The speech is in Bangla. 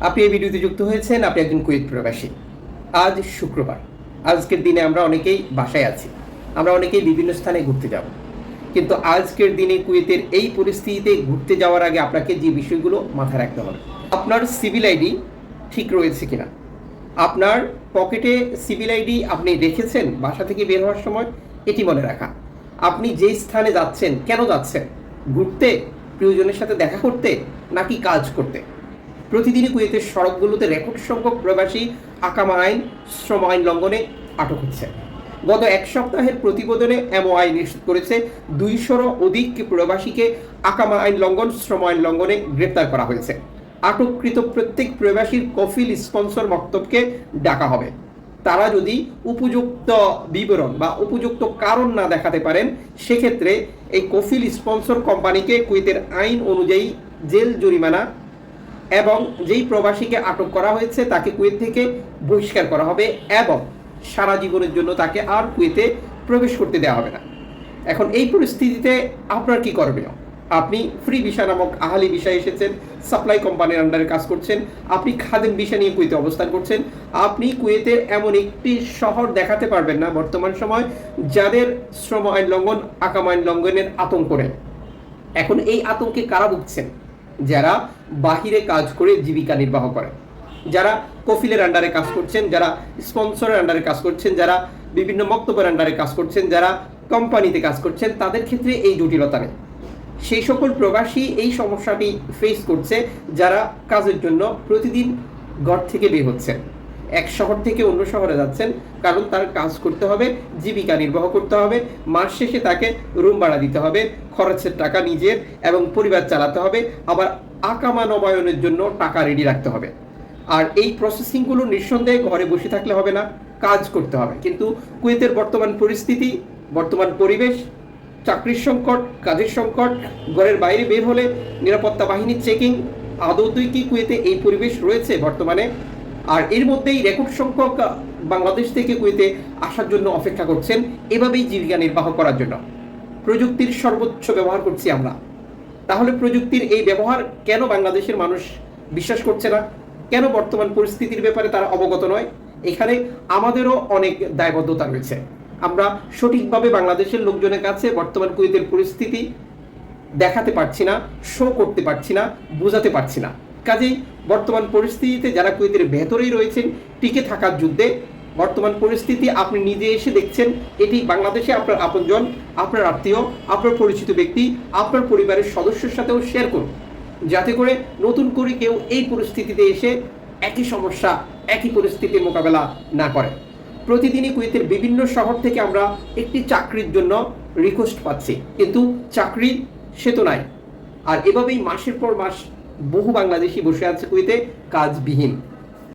আপনি এই ভিডিওতে যুক্ত হয়েছেন, আপনি একজন কুয়েত প্রবাসী। আজ শুক্রবার। আজকের দিনে আমরা অনেকেই বাসায় আছি। আমরা অনেকেই বিভিন্ন স্থানে ঘুরতে যাব। কিন্তু আজকের দিনে কুয়েতের এই পরিস্থিতিতে ঘুরতে যাওয়ার আগে আপনাকে যে বিষয়গুলো মাথায় রাখতে হবে, আপনার সিভিল আইডি ঠিক রয়েছে কিনা? আপনার পকেটে সিভিল আইডি আপনি রেখেছেন বাসা থেকে বের হওয়ার সময়? এটি মনে রাখা। আপনি যেই স্থানে যাচ্ছেন, কেন যাচ্ছেন? ঘুরতে? প্রিয়জনের সাথে দেখা করতে? নাকি কাজ করতে? প্রতিদিনই কুয়েতের সড়কগুলোতে রেকর্ড সংখ্যক প্রবাসী আকামা আইন, শ্রম আইন লঙ্ঘনে আটক হচ্ছে। গত এক সপ্তাহের প্রতিবেদনে এমওআই নিশ্চিত করেছে, দুইশোরও অধিক প্রবাসীকে আকামা আইন লঙ্ঘন, শ্রম আইন লঙ্ঘনে গ্রেপ্তার করা হয়েছে। আটককৃত প্রত্যেক প্রবাসীর কফিল স্পন্সর মক্তবকে ডাকা হবে। তারা যদি উপযুক্ত বিবরণ বা উপযুক্ত কারণ না দেখাতে পারেন, সেক্ষেত্রে এই কফিল স্পন্সর কোম্পানিকে কুয়েতের আইন অনুযায়ী জেল জরিমানা এবং যেই প্রবাসীকে আটক করা হয়েছে, তাকে কুয়েত থেকে বহিষ্কার করা হবে এবং সারা জীবনের জন্য তাকে আর কুয়েতে প্রবেশ করতে দেওয়া হবে না। এখন এই পরিস্থিতিতে আপনার কি করণীয়? আপনি ফ্রি ভিসা নামক আহালি বিষয় এসেছেন, সাপ্লাই কোম্পানির আন্ডারে কাজ করছেন, আপনি খাদেম বিষয় নিয়ে কুয়েতে অবস্থান করছেন, আপনি কুয়েতের এমন একটি শহর দেখাতে পারবেন না বর্তমান সময়, যাদের শ্রম আইন লঙ্ঘন, আকাম আইন লঙ্ঘনের আতঙ্ক নেই। এখন এই আতঙ্কে কারা ভুগছেন? যারা বাহিরে কাজ করে জীবিকা নির্বাহ করে যারা কফিলের আন্ডারে কাজ করছেন, যারা স্পন্সরের আন্ডারে কাজ করছেন, যারা বিভিন্ন মক্তব্যের আন্ডারে কাজ করছেন, যারা কোম্পানিতে কাজ করছেন, তাদের ক্ষেত্রে এই জটিলতা নেই। সেই সকল প্রবাসী এই সমস্যাটি ফেস করছে যারা কাজের জন্য প্রতিদিন ঘর থেকে বের হচ্ছেন। এক শহর থেকে অন্য শহরে যাচ্ছেন। কারণ তার কাজ করতে হবে, জীবিকা নির্বাহ করতে হবে, মাস শেষে তাকে রুম ভাড়া দিতে হবে, খরচের টাকা নিজের এবং পরিবার চালাতে হবে, আবার আকামা নবায়নের জন্য টাকা রেডি রাখতে হবে। আর এই প্রসেসিংগুলো নিঃসন্দেহে ঘরে বসে থাকলে হবে না, কাজ করতে হবে। কিন্তু কুয়েতের বর্তমান পরিস্থিতি, বর্তমান পরিবেশ, চাকরির সংকট, কাজের সংকট, ঘরের বাইরে বের হলে, নিরাপত্তা বাহিনীর চেকিং আদৌ কি কুয়েতে এই পরিবেশ রয়েছে বর্তমানে? আর এর মধ্যেই রেকর্ড সংখ্যক বাংলাদেশ থেকে কুয়েতে আসার জন্য অপেক্ষা করছেন। এভাবেই জীবিকা নির্বাহ করার জন্য। প্রযুক্তির সর্বোচ্চ ব্যবহার করছি আমরা। তাহলে প্রযুক্তির এই ব্যবহার কেন বাংলাদেশের মানুষ বিশ্বাস করছে না? কেন বর্তমান পরিস্থিতির ব্যাপারে তারা অবগত নয়? এখানে আমাদেরও অনেক দায়বদ্ধতা রয়েছে। আমরা সঠিকভাবে বাংলাদেশের লোকজনের কাছে বর্তমান কুয়েতের পরিস্থিতি দেখাতে পারছি না শো করতে পারছি না, বোঝাতে পারছি না। কাজেই বর্তমান পরিস্থিতিতে যারা কুয়েতের ভেতরেই রয়েছেন, টিকে থাকার যুদ্ধে বর্তমান পরিস্থিতি আপনি নিজে এসে দেখছেন, এটি বাংলাদেশে আপনার আপনজন, আপনার আত্মীয়, আপনার পরিচিত ব্যক্তি, আপনার পরিবারের সদস্যের সাথেও শেয়ার করুন। যাতে করে নতুন করে কেউ এই পরিস্থিতিতে এসে একই সমস্যা, একই পরিস্থিতির মোকাবেলা না করে। প্রতিদিনই কুয়েতের বিভিন্ন শহর থেকে আমরা একটি চাকরির জন্য রিকোয়েস্ট পাচ্ছি। কিন্তু চাকরি সে তো নাই। আর এভাবেই মাসের পর মাস বহু বাংলাদেশি বসে আছে কুয়েতে কাজবিহীন।